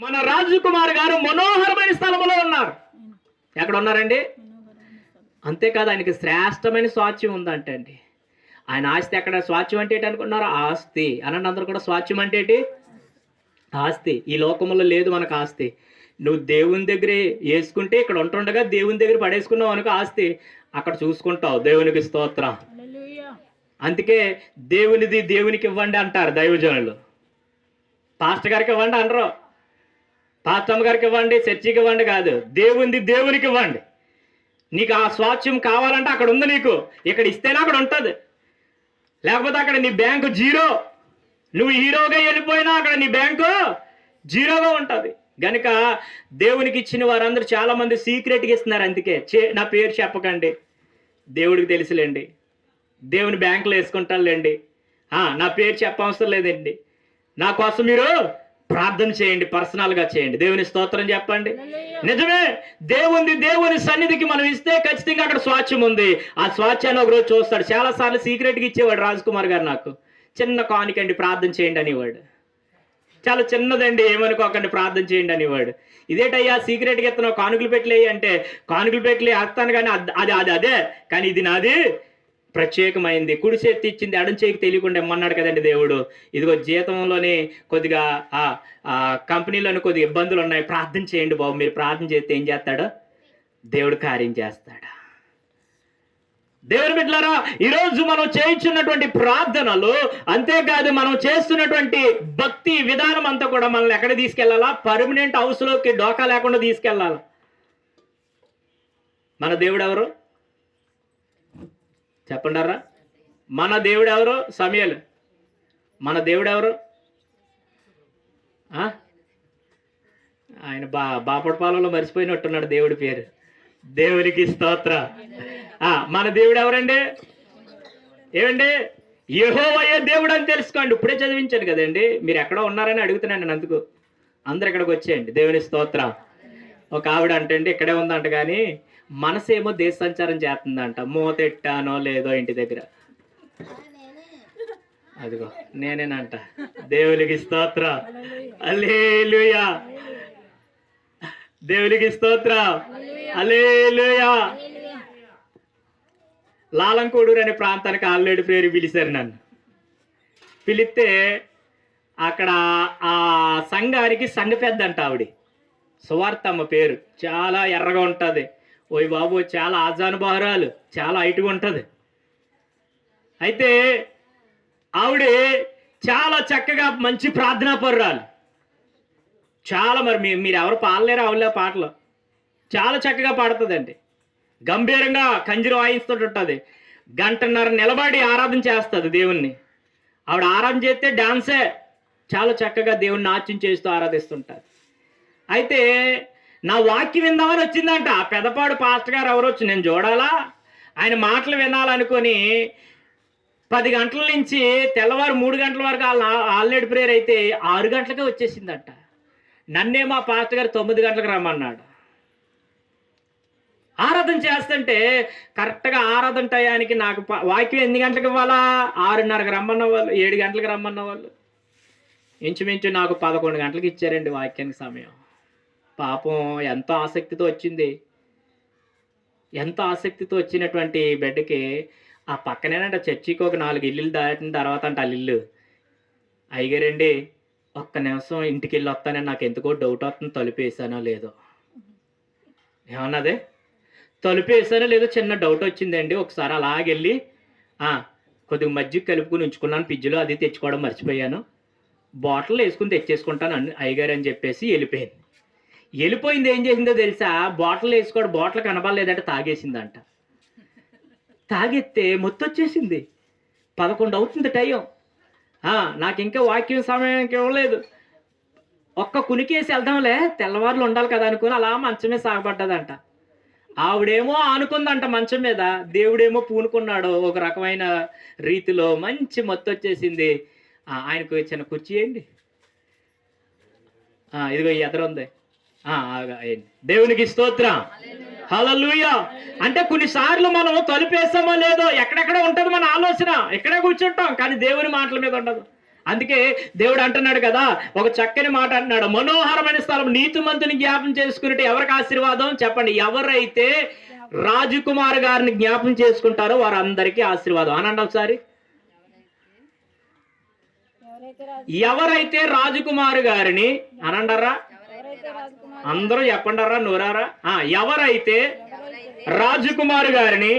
మన రాజకుమార్ గారు మనోహరమైన స్థలంలో ఉన్నారు. ఎక్కడ ఉన్నారండి అంతేకాదు ఆయనకి శ్రేష్టమైన స్వాచ్యం ఉందంట అండి. ఆయన ఆస్తి ఎక్కడ? స్వాచ్యం అంటే ఏంటి అనుకున్నారు ఆస్తి. అనండి అందరూ కూడా స్వాచ్యం అంటే ఏంటి? ఆస్తి. ఈ లోకంలో లేదు మనకు ఆస్తి. నువ్వు దేవుని దగ్గరే వేసుకుంటే ఇక్కడ ఉంటుండగా దేవుని దగ్గర పడేసుకున్నావు అనుకో ఆస్తి. అక్కడ చూసుకుంటావు. దేవునికి స్తోత్రం. అందుకే దేవునిది దేవునికి ఇవ్వండి అంటారు దైవజనులు. పాస్టర్ గారికి ఇవ్వండి అనరు. పాస్టమ్ గారికి ఇవ్వండి చర్చికి ఇవ్వండి కాదు దేవుంది దేవునికి ఇవ్వండి. నీకు ఆ స్వాచ్యం కావాలంటే అక్కడ ఉంది నీకు. ఇక్కడ ఇస్తేనే అక్కడ ఉంటుంది. లేకపోతే అక్కడ నీ బ్యాంకు జీరో. నువ్వు హీరోగా వెళ్ళిపోయినా అక్కడ నీ బ్యాంకు జీరోగా ఉంటుంది. గనుక దేవునికి ఇచ్చిన వారందరూ చాలా మంది సీక్రెట్గా ఇస్తున్నారు అందుకే. చే నా పేరు చెప్పకండి. దేవుడికి తెలుసులేండి. దేవుని బ్యాంకులో వేసుకుంటానులేండి. నా పేరు చెప్పవసరం లేదండి. నా కోసం మీరు ప్రార్థన చేయండి పర్సనల్గా చేయండి. దేవుని స్తోత్రం చెప్పండి. నిజమే దేవుంది దేవుని సన్నిధికి మనం ఇస్తే ఖచ్చితంగా అక్కడ స్వాచ్యం ఉంది. ఆ స్వాచ్యాన్ని ఒక రోజు చూస్తాడు. చాలా సార్లు సీక్రెట్గా ఇచ్చేవాడు రాజ్ కుమార్ గారు నాకు. చిన్న కానికండి ప్రార్థన చేయండి అనేవాడు. చాలా చిన్నదండి ఏమనుకోకండి ప్రార్థన చేయండి అనేవాడు. ఇదేటయ్యా సీక్రెట్గా ఇస్తున్నావు కానుకలు పెట్టలేయి అంటే కానుకలు పెట్టలే వేస్తాను కానీ అది అది అదే. కానీ ఇది నాది. ప్రత్యేకమైంది. కుడి చేతి ఇచ్చింది అడం చేయికి తెలియకుండా ఇమ్మన్నాడు కదండి దేవుడు? ఇదిగో జీతంలోనే కొద్దిగా ఆ ఆ కంపెనీలోనే కొద్దిగా ఇబ్బందులు ఉన్నాయి. ప్రార్థన చేయండి బాబు. మీరు ప్రార్థన చేస్తే ఏం చేస్తాడు? దేవుడు కార్యం చేస్తాడు. దేవుని బిడ్డలారా ఈరోజు మనం చేయించున్నటువంటి ప్రార్థనలు అంతేకాదు మనం చేస్తున్నటువంటి భక్తి విధానం అంతా కూడా మనల్ని ఎక్కడ తీసుకెళ్ళాలా పర్మనెంట్ హౌస్లోకి డోకా లేకుండా తీసుకెళ్ళాలా మన దేవుడు ఎవరు? చెప్పండారా? మన దేవుడు ఎవరు సమయలు. మన దేవుడు ఎవరు ఆ? ఆయన బా బాపడు పాలలో మర్చిపోయినట్టున్నాడు దేవుడి పేరు. దేవునికి స్తోత్ర. ఆ, మన దేవుడు ఎవరండి ఏమండి? యహోవయ్యే దేవుడు అని తెలుసుకోండి. ఇప్పుడే చదివించాను కదండి. మీరు ఎక్కడో ఉన్నారని అడుగుతున్నాను నేను అందుకు. అందరు ఇక్కడికి వచ్చేయండి. దేవుని స్తోత్ర. ఒక ఆవిడ అంటే ఇక్కడే ఉందంట కానీ మనసేమో దేశ సంచారం చేస్తుందంట. మూతెట్టానో లేదో ఇంటి దగ్గర. అదిగో నేనేనంట. దేవునికి స్తోత్ర. అలేలుయా దేవునికి స్తోత్ర. అలేలుయా లాలంకోడూరు అనే ప్రాంతానికి ఆల్రెడీ పేరు పిలిచారు నన్ను. పిలిస్తే అక్కడ ఆ సంఘానికి సంఘ పెద్ద అంట ఆవిడ. సువార్తమ్మ పేరు. చాలా ఎర్రగా ఉంటుంది. ఓయ్ బాబు చాలా ఆజానుబాహురాలు చాలా హైట్గా ఉంటుంది. అయితే ఆవిడ చాలా చక్కగా మంచి ప్రార్థనా పరురాలు చాలా మరి మీ మీరు ఎవరు పాడలేరు ఆవిడ పాటలు. చాలా చక్కగా పాడుతుందండి. గంభీరంగా కంజరు వాయిస్తుంటుంది గంటన్నర నిలబడి ఆరాధన చేస్తుంది దేవుణ్ణి. ఆవిడ ఆరాధన చేస్తే డాన్సే. చాలా చక్కగా దేవుణ్ణి నాట్యం చేస్తూ ఆరాధిస్తుంటుంది. అయితే నా వాక్యం విందామని వచ్చిందంట. ఆ పెదపాడు పాస్టర్ గారు ఎవరు వచ్చి నేను చూడాలా? ఆయన మాటలు వినాలనుకొని పది గంటల నుంచి తెల్లవారు మూడు గంటల వరకు ఆల్రెడీ ప్రేయర్ అయితే ఆరు గంటలకే వచ్చేసిందంట. నన్నే మా పాస్టర్ గారు తొమ్మిది గంటలకు రమ్మన్నాడు. ఆరాధన చేస్తుంటే కరెక్ట్గా ఆరాధన టయానికి నాకు వాక్యం ఎన్ని గంటలకు ఇవ్వాలా? ఆరున్నరకు రమ్మన్న వాళ్ళు ఏడు గంటలకు రమ్మన్న వాళ్ళు ఇంచుమించు నాకు పదకొండు గంటలకు ఇచ్చారండి వాక్యానికి సమయం. పాపం ఎంతో ఆసక్తితో వచ్చింది. ఎంతో ఆసక్తితో వచ్చినటువంటి బిడ్డకి ఆ పక్కనేనంట చర్చికి ఒక నాలుగు ఇల్లులు దాటిన తర్వాత అంట ఆ ఇల్లు అయ్యగారండి ఒక్క నిమిషం ఇంటికి వెళ్ళి వస్తానని నాకు ఎందుకో డౌట్ వస్తుంది. తలుపేసానో లేదో. ఏమన్నదే? తలుపు వేసానో లేదో చిన్న డౌట్ వచ్చిందండి. ఒకసారి అలాగెళ్ళి కొద్దిగా మజ్జిగ కలుపుకుని ఉంచుకున్నాను పిజ్జులో అది తెచ్చుకోవడం మర్చిపోయాను. బాటిల్ వేసుకుని తెచ్చేసుకుంటాను అయ్యగారు అని చెప్పేసి వెళ్ళిపోయింది. వెళ్ళిపోయింది ఏం చేసిందో తెలుసా? బాటిల్ వేసుకోవడం బాటిల్ కనబడలేదంటే తాగేసిందంట. తాగెత్తే మొత్తం వచ్చేసింది పదకొండు అవుతుంది టైం. నాకు ఇంకా వాక్యం సమయం ఇవ్వలేదు. ఒక్క కునికేసి వెళ్దాంలే తెల్లవారులు ఉండాలి కదా అనుకుని అలా మంచం మీద సాగబడ్డదంట. ఆవిడేమో ఆనుకుందంట మంచం మీద. దేవుడేమో పూనుకున్నాడు ఒక రకమైన రీతిలో మంచి మొత్తం వచ్చేసింది ఆయనకు చిన్న కుర్చీ వేయండి. ఇదిగో ఎదరుంది దేవునికి స్తోత్రం. హలలుయ అంటే కొన్నిసార్లు మనం తలుపేస్తామో లేదో ఎక్కడెక్కడ ఉంటుంది మన ఆలోచన. ఇక్కడే కూర్చుంటాం కానీ దేవుని మాటల మీద ఉండదు. అందుకే దేవుడు అంటున్నాడు కదా ఒక చక్కని మాట అంటున్నాడు. మనోహరమైన స్థలం నీతిమంతుని జ్ఞాపం చేసుకున్నట్టు ఎవరికి ఆశీర్వాదం? చెప్పండి ఎవరైతే రాజకుమార్ గారిని జ్ఞాపం చేసుకుంటారో వారందరికీ ఆశీర్వాదం. అనండి ఒకసారి. ఎవరైతే రాజు రాజకుమారు గారిని అనండరా అందరూ చెప్పండరా నూరారా? ఆ, ఎవరైతే రాజకుమారు గారిని